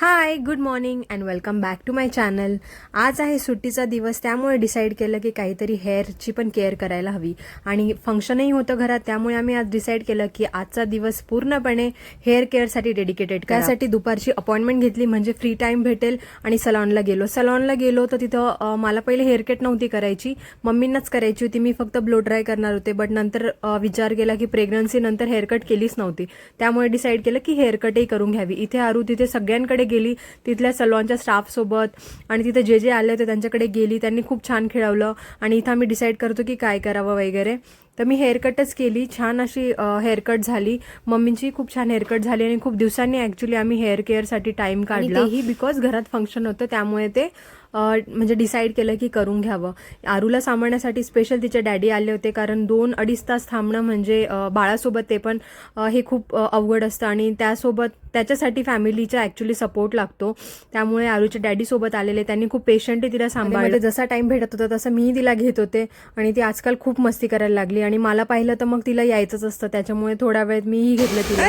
Hi good morning and welcome back to my channel आज आहे सुट्टीचा दिवस त्यामुळे डिसाईड केलं की काहीतरी हेअरची पण केअर करायला हवी. आणि फंक्शनही होतं घरात त्यामुळे आम्ही आज डिसाईड केलं की आजचा दिवस पूर्णपणे हेअर केअरसाठी डेडिकेटेड त्यासाठी दुपारची अपॉइंटमेंट घेतली म्हणजे फ्री टाईम भेटेल आणि सलॉनला गेलो. सलॉनला गेलो तर तिथं मला पहिले हेअरकट नव्हती करायची. मम्मींनाच करायची होती. मी फक्त ब्लो ड्राय करणार होते. बट नंतर विचार केला की प्रेग्नन्सीनंतर हेअरकट केलीच नव्हती. त्यामुळे डिसाईड केलं की हेअरकटही करून घ्यावी. इथे आरू तिथे सगळ्यांकडे गेली. तिथल्या सलॉनच्या स्टाफसोबत आणि तिथे जे जे आले होते त्यांच्याकडे गेली. त्यांनी खूप छान खेळवलं. आणि इथं आम्ही डिसाईड करतो की काय करावं वगैरे. तर मी हेअरकटच केली. छान अशी हेअरकट झाली. मम्मींची खूप छान हेअरकट झाली आणि खूप दिवसांनी ॲक्च्युली आम्ही हेअर केअरसाठी टाइम काढला. तेही बिकॉज घरात फंक्शन होतं त्यामुळे ते म्हणजे डिसाईड केलं की करून घ्यावं. आरूला सांभाळण्यासाठी स्पेशल तिचे डॅडी आले होते कारण दोन अडीच तास थांबणं म्हणजे बाळासोबत ते पण हे खूप अवघड असतं आणि त्यासोबत त्याच्यासाठी फॅमिलीचा ॲक्च्युली सपोर्ट लागतो. त्यामुळे आरूच्या डॅडी सोबत आलेले. त्यांनी खूप पेशंटली तिला सांभाळलं. जसा टाइम भेटत होता तसं मी तिला घेत होते आणि ती आजकाल खूप मस्ती करायला लागली आणि मला पाहिलं तर मग तिला यायचंच असतं. त्याच्यामुळे थोड्या वेळात मीही घेतलं तिला.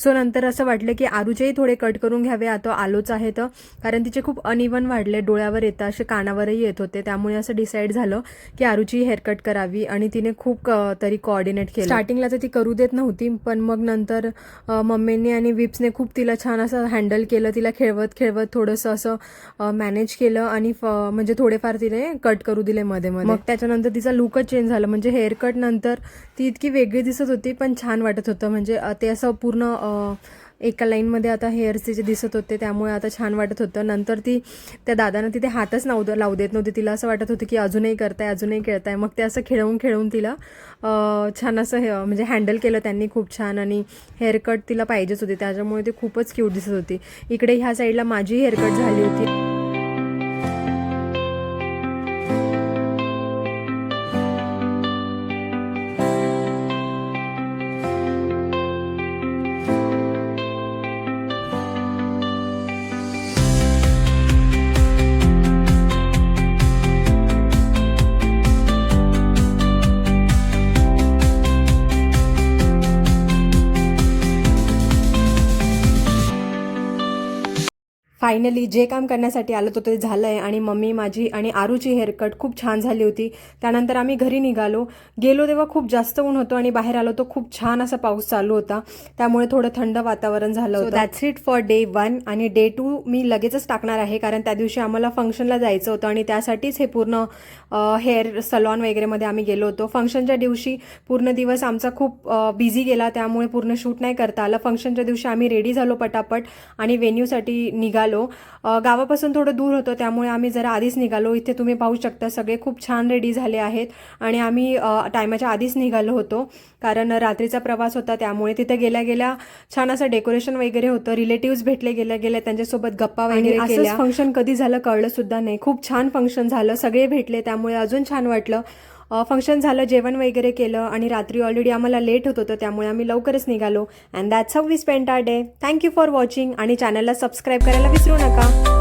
सो नंतर असं वाटलं की आरूचेही थोडे कट करून घ्यावे. आता आलोच आहे तर. कारण तिचे खूप अनइवन वाढले. डोळ्यावर येतं. असे कानावरही येत होते. त्यामुळे असं डिसाईड झालं की आरूची हेअरकट करावी आणि तिने खूप तरी कोऑर्डिनेट केलं. स्टार्टिंगला तर ती करू देत नव्हती. पण मग नंतर अ, मम्मींनी आणि विप्सने खूप तिला छान असं हँडल केलं. तिला खेळवत खेळवत थोडंसं असं मॅनेज केलं आणि फ- म्हणजे थोडेफार तिने कट करू दिले मध्ये मध्ये. मग त्याच्यानंतर तिचा लुकच चेंज झाला. म्हणजे हेअरकट नंतर ती इतकी वेगळी दिसत होती पण छान वाटत होतं. म्हणजे ते असं पूर्ण एका लाईनमध्ये आता हेअर्स जे दिसत होते त्यामुळे आता छान वाटत होतं. नंतर ती त्या दादानं तिथे हातच नाव लावू देत नव्हते. तिला असं वाटत होतं की अजूनही करताय अजूनही खेळताय. मग ते असं खेळवून खेळवून तिला छान असं हे म्हणजे हँडल केलं त्यांनी खूप छान आणि हेअरकट तिला पाहिजेच होती. त्याच्यामुळे ती खूपच क्यूट दिसत होती. इकडे ह्या साईडला माझी हेअरकट झाली होती. फायनली जे काम करण्यासाठी आलो होतो ते झालं आहे आणि मम्मी माझी आणि आरूची हेअरकट खूप छान झाली होती. त्यानंतर आम्ही घरी निघालो. गेलो तेव्हा खूप जास्त ऊन होतं आणि बाहेर आलो तो खूप छान असा पाऊस चालू होता. त्यामुळे थोडं थंड वातावरण झालं होतं. That's it for day one आणि डे टू मी लगेचच टाकणार आहे कारण त्या दिवशी आम्हाला फंक्शनला जायचं होतं आणि त्यासाठीच हे पूर्ण हेअर सलॉन वगैरेमध्ये आम्ही गेलो होतो. फंक्शनच्या दिवशी पूर्ण दिवस आमचा खूप बिझी गेला. त्यामुळे पूर्ण शूट नाही करता आलं. फंक्शनच्या दिवशी आम्ही रेडी झालो पटापट आणि व्हेन्यूसाठी निघालो. अ, गावापासून थोडं दूर होतं त्यामुळे आम्ही जरा आधीच निघालो. इथे तुम्ही पाहू शकता सगळे खूप छान रेडी झाले आहेत आणि आम्ही टायमाच्या आधीच निघालो होतो. कारण रात्रीचा प्रवास होता त्यामुळे तिथे गेल्या गेल्या छान असं डेकोरेशन वगैरे होतं. रिलेटिव्ह भेटले गेल्या गेल्या त्यांच्यासोबत गप्पा वगैरे केल्या. फंक्शन कधी झालं कळलं सुद्धा नाही. खूप छान फंक्शन झालं सगळे भेटले त्यामुळे अजून छान वाटलं. फंक्शन झालं जेवण वगैरे केलं आणि रात्री ऑलरेडी आम्हाला लेट होत होतं त्यामुळे आम्ही लवकरच निघालो. And that's how we spend our day thank you for watching आणि चॅनलला सबस्क्राईब करायला विसरू नका.